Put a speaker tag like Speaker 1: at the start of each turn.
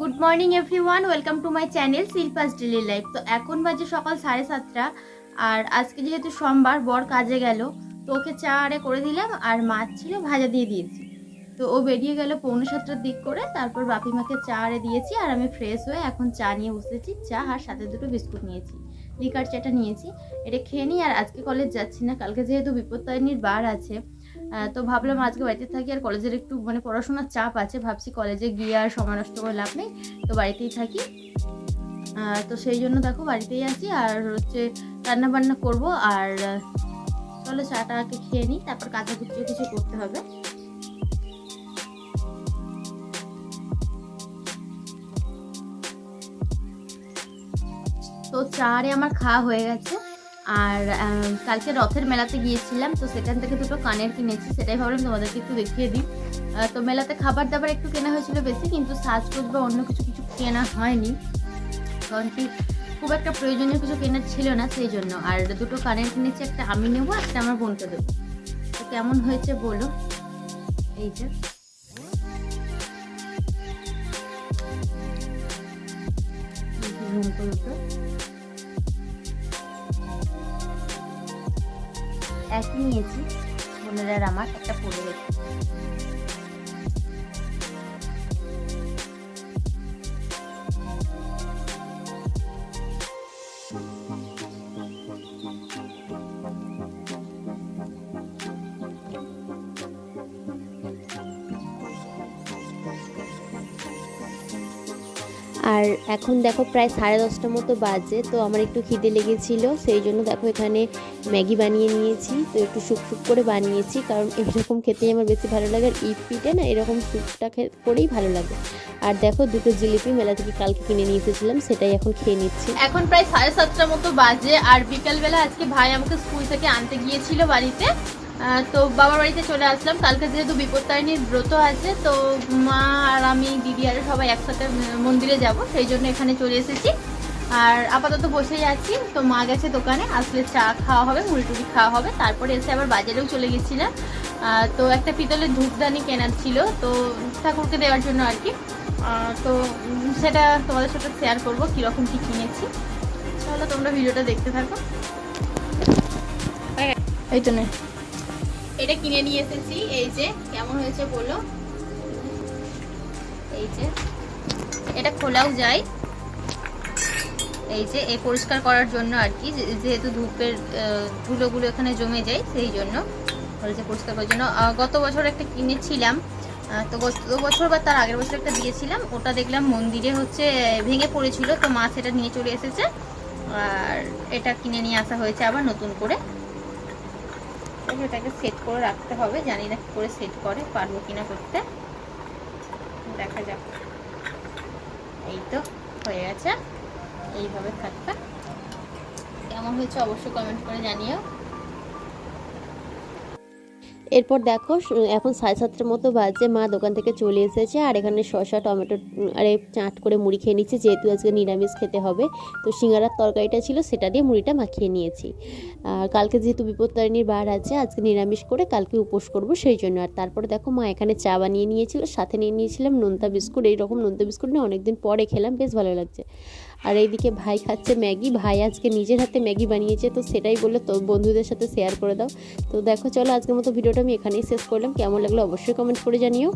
Speaker 1: Good morning everyone welcome to my channel Shilpa's daily life তো এখন বাজে সকাল সাড়ে সাতটা। আর আজকে যেহেতু সোমবার, বর কাজে গেল, তো ওকে চা আরে করে দিলাম, আর মাছ ছিল, ভাজা দিয়ে দিয়েছি। তো ও বেরিয়ে গেল পৌনে সাতটার দিক করে, তারপর বাপি মাকে চা আরে দিয়েছি, আর আমি ফ্রেশ হয়ে এখন চা নিয়ে বসেছি, চা আর সাথে দুটো বিস্কুট নিয়েছি লিকার চাটা নিয়েছি। এটা খেয়ে নিই, আর আজকে কলেজ যাচ্ছি না, কালকে যেহেতু বিপত্তারিণীর বার আছে তো ভাবলাম আজকে বাড়িতে থাকি আর কলেজের একটু মানে পড়াশোনার চাপ আছে, ভাবছি কলেজে গিয়ে আর সময় নষ্ট করে লাভ নেই, তো বাড়িতেই থাকি। তো সেই জন্য দেখো বাড়িতেই আছি আর হচ্ছে রান্না বান্না করব আর, চলো চাটাকে খেয়ে নিই, তারপর কাঁচা কুচিও কিছু করতে হবে। তো চারে আমার খাওয়া হয়ে গেছে। আর কালকে রথের মেলাতে গিয়েছিলাম, তো সেখান থেকে দুটো কানের কিনেছি, সেটাই ভাবলাম তোমাদেরকে একটু দেখিয়ে দিই। তো মেলাতে খাবার দাবার একটু কেনা হয়েছিল বেশি, কিন্তু সাজগোজ বা অন্য কিছু কিছু কেনা হয়নি। কারণ কি, খুব একটা প্রয়োজনীয় কিছু কেনার ছিল না, সেই জন্য। আর দুটো কানের কিনেছি, একটা আমি নেব, একটা আমার বোনকে দেবো। তো কেমন হয়েছে বলো? এই যে। ঝুমকো দুটো একই নিয়েছি বোনেরার আমার একটা পরে রেখে
Speaker 2: আর এখন দেখো প্রায় সাড়ে দশটার মতো বাজে, তো আমার একটু খিদে লেগেছিল, সেই জন্য দেখো এখানে ম্যাগি বানিয়ে নিয়েছি, তো একটু শুক শুক করে বানিয়েছি, কারণ এরকম খেতেই আমার বেশি ভালো লাগে, আর ইট না এরকম স্যুপটা করেই ভালো লাগে। আর দেখো দুটো জিলিপি মেলা থেকে কালকে কিনে নিয়ে এসেছিলাম, সেটাই এখন খেয়ে নিচ্ছি।
Speaker 1: এখন প্রায় সাড়ে সাতটার মতো বাজে, আর বিকালবেলা আজকে ভাই আমাকে স্কুল থেকে আনতে গিয়েছিল বাড়িতে তো বাবার বাড়িতে চলে আসলাম। কালকে যেহেতু বিপত্তারিণীর ব্রত আছে, তো মা আর আমি, দিদি আর সবাই একসাথে মন্দিরে যাব। সেই জন্য এখানে চলে এসেছি। আর আপাতত বসেই আছি। তো মা গেছে দোকানে, আসলে চা খাওয়া হবে, মুড়ি টুড়ি খাওয়া হবে। তারপরে এসে আবার বাজারেও চলে গেছিলাম। তো একটা পিতলের ধূপদানি কেনার ছিল, তো ঠাকুরকে দেওয়ার জন্য আর কি। তো সেটা তোমাদের সাথে শেয়ার করব, কীরকম কী কিনেছি। চলো তোমরা ভিডিওটা দেখতে থাকো। এই তো নে। এটা কিনে নিয়ে এসেছি। এই যে, কেমন হয়েছে বলো? এই যে, এটা খোলাও যায়। এই যে, এই পরিষ্কার করার জন্য আর কি, যে- যেহেতু ধূপের ধুলোগুলো এখানে জমে যায়, সেই জন্য বলছে পরিষ্কার করার জন্য। গত বছর একটা কিনেছিলাম। তো গত বছর বা তার আগের বছর একটা দিয়েছিলাম। ওটা দেখলাম মন্দিরে হচ্ছে ভেঙে পড়েছিল, তো মা সেটা নিয়ে চলে এসেছে। আর এটা কিনে নিয়ে আসা হয়েছে আবার নতুন করে। তবে এটাকে সেট করে রাখতে হবে। জানি না কি করে সেট করে, পারব কিনা করতে। দেখা যাক। এই তো হয়ে গেছে। এইভাবে থাকবে। কেমন হয়েছে অবশ্যই কমেন্ট করে জানিও।
Speaker 2: এরপর দেখো, এখন সাড়ে সাতটার মতো বাজে, মা দোকান থেকে চলে এসেছে আর এখানে শসা, টমেটো, আরে চাট করে মুড়ি খেয়ে নিচ্ছে, যেহেতু আজকে নিরামিষ খেতে হবে। তো সিঙ্গারার তরকারিটা ছিল, সেটা দিয়ে মুড়িটা মাখিয়ে নিয়েছি। আর কালকে যেহেতু বিপত্তারিণীর বার আছে, আজকে নিরামিষ করে কালকে উপোস করব সেই জন্য। আর তারপরে দেখো, মা এখানে চা বানিয়ে নিয়েছিল, সাথে নিয়ে নিয়েছিলাম, নোনতা বিস্কুট, এইরকম নোনতা বিস্কুট না অনেকদিন পরে খেলাম, বেশ ভালো লাগছে। আর এইদিকে ভাই খাচ্ছে ম্যাগি। ভাই আজকে নিজের হাতে ম্যাগি বানিয়েছে, তো সেটাই বলল, তো বন্ধুদের সাথে শেয়ার করে দাও। তো দেখো, চলো আজকের মতো ভিডিওটা আমি এখানেই শেষ করলাম। কেমন লাগল অবশ্যই কমেন্ট করে জানিও।